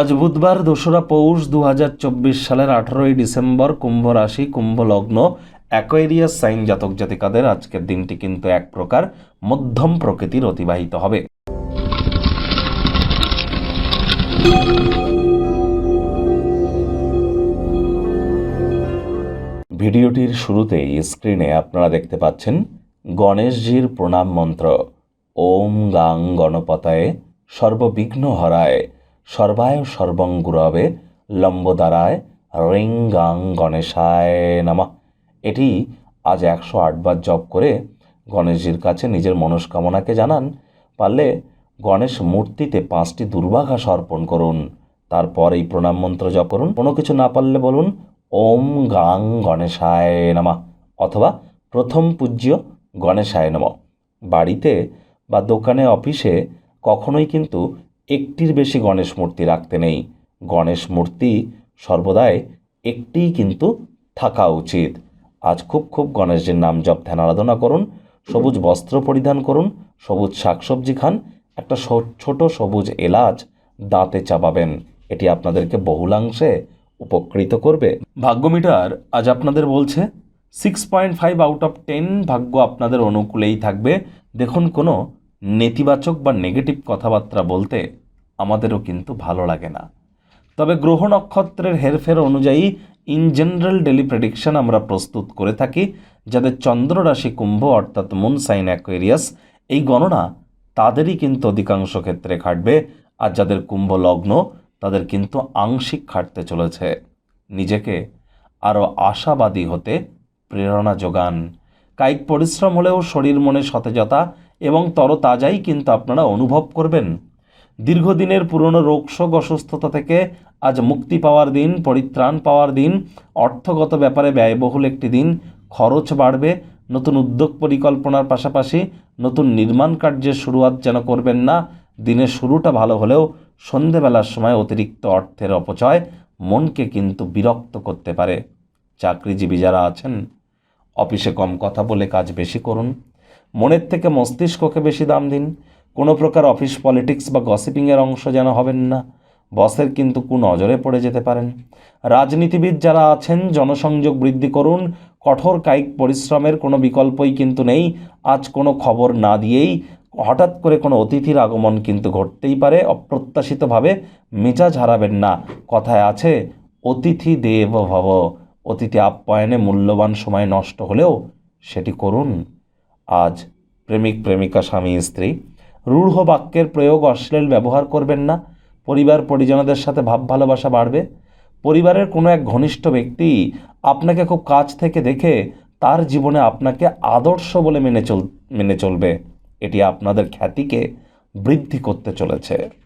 আজ বুধবার দোসরা পৌষ দু হাজার চব্বিশ সালের আঠারোই ডিসেম্বর কুম্ভ রাশি, কুম্ভ লগ্ন, অ্যাকোয়ারিয়াস সাইন জাতক জাতিকাদের আজকের দিনটি কিন্তু এক প্রকার মধ্যম প্রকৃতির অতিবাহিত হবে। ভিডিওটির শুরুতেই স্ক্রিনে আপনারা দেখতে পাচ্ছেন গণেশজির প্রণাম মন্ত্র। ওম গাং গণপতায় সর্ববিঘ্ন হরায় সর্বায় সর্বং গুরবে লম্বদারায় রিং গাং গণেশায় নামা। এটি আজ একশো আটবার জপ করে গণেশজির কাছে নিজের মনস্কামনাকে জানান। পারলে গণেশ মূর্তিতে পাঁচটি দুর্বাঘাস অর্পণ করুন। তারপর এই প্রণাম মন্ত্র জপ করুন। কোনো কিছু না পারলে বলুন, ওম গাং গণেশায় নামা অথবা, প্রথম পূজ্য গণেশায় নম বাড়িতে বা দোকানে, অফিসে কখনোই কিন্তু একটির বেশি গণেশ মূর্তি রাখতে নেই। গণেশ মূর্তি সর্বদাই একটিই কিন্তু থাকা উচিত। আজ খুব খুব গণেশজির নাম জপ ধ্যান আরাধনা করুন, সবুজ বস্ত্র পরিধান করুন, সবুজ শাকসবজি খান, একটা ছোট সবুজ এলাচ দাঁতে চাপাবেন। এটি আপনাদেরকে বহুলাংশে উপকৃত করবে। ভাগ্যমিটার আজ আপনাদের বলছে six point five out of ten ভাগ্য আপনাদের অনুকূলেই থাকবে। দেখুন কোনো নেতিবাচক বা নেগেটিভ কথাবার্তা বলতে আমাদেরও কিন্তু ভালো লাগে না। তবে গ্রহ নক্ষত্রের হেরফের অনুযায়ী ইন জেনারেল ডেলি প্রেডিকশন আমরা প্রস্তুত করে থাকি, যাদের চন্দ্র রাশি কুম্ভ অর্থাৎ মুন সাইন অ্যাকোয়েরিয়াস এই গণনা তাদেরই কিন্তু অধিকাংশ ক্ষেত্রে খাটবে আর যাদের কুম্ভ লগ্ন, তাদের কিন্তু আংশিক খাটতে চলেছে। নিজেকে আরও আশাবাদী হতে প্রেরণা যোগান। কায়িক পরিশ্রম হলেও শরীর মনে সতেজতা এবং তরতাজাই কিন্তু আপনারা অনুভব করবেন। দীর্ঘদিনের পুরনো রোগশোক অসুস্থতা থেকে আজ মুক্তি পাওয়ার দিন, পরিত্রাণ পাওয়ার দিন, অর্থগত ব্যাপারে ব্যয়বহুল একটি দিন, খরচ বাড়বে, নতুন উদ্যোগ পরিকল্পনার পাশাপাশি নতুন নির্মাণ কার্যের শুরুয়াত যেন করবেন না, দিনের শুরুটা ভালো হলেও সন্ধেবেলার সময় অতিরিক্ত অর্থের অপচয় মনকে কিন্তু বিরক্ত করতে পারে। চাকরিজীবী যারা আছেন, অফিসে কম কথা বলে কাজ বেশি করুন মনের থেকে মস্তিষ্ককে বেশি দাম দিন। কোনো প্রকার অফিস পলিটিক্স বা গসিপিংয়ের অংশ যেন হবেন না। বসের কিন্তু কু নজরে পড়ে যেতে পারেন। রাজনীতিবিদ যারা আছেন, জনসংযোগ বৃদ্ধি করুন। কঠোর কায়িক পরিশ্রমের কোনো বিকল্পই কিন্তু নেই। আজ কোনো খবর না দিয়েই হঠাৎ করে কোনো অতিথির আগমন কিন্তু ঘটতেই পারে। অপ্রত্যাশিতভাবে মেজাজ হারাবেন না। কথায় আছে, অতিথি দেব ভব। অতিথি আপ্যায়নে মূল্যবান সময় নষ্ট হলেও সেটি করুন। আজ প্রেমিক প্রেমিকা স্বামী স্ত্রী। রূঢ় বাক্যের প্রয়োগ অশ্লীল ব্যবহার করবেন না। পরিবার পরিজনদের সাথে ভাব ভালোবাসা বাড়বে। পরিবারের কোনো এক ঘনিষ্ঠ ব্যক্তি আপনাকে খুব কাছ থেকে দেখে তার জীবনে আপনাকে আদর্শ বলে মেনে চল, মেনে চলবে। এটি আপনাদের খ্যাতিকে বৃদ্ধি করতে চলেছে।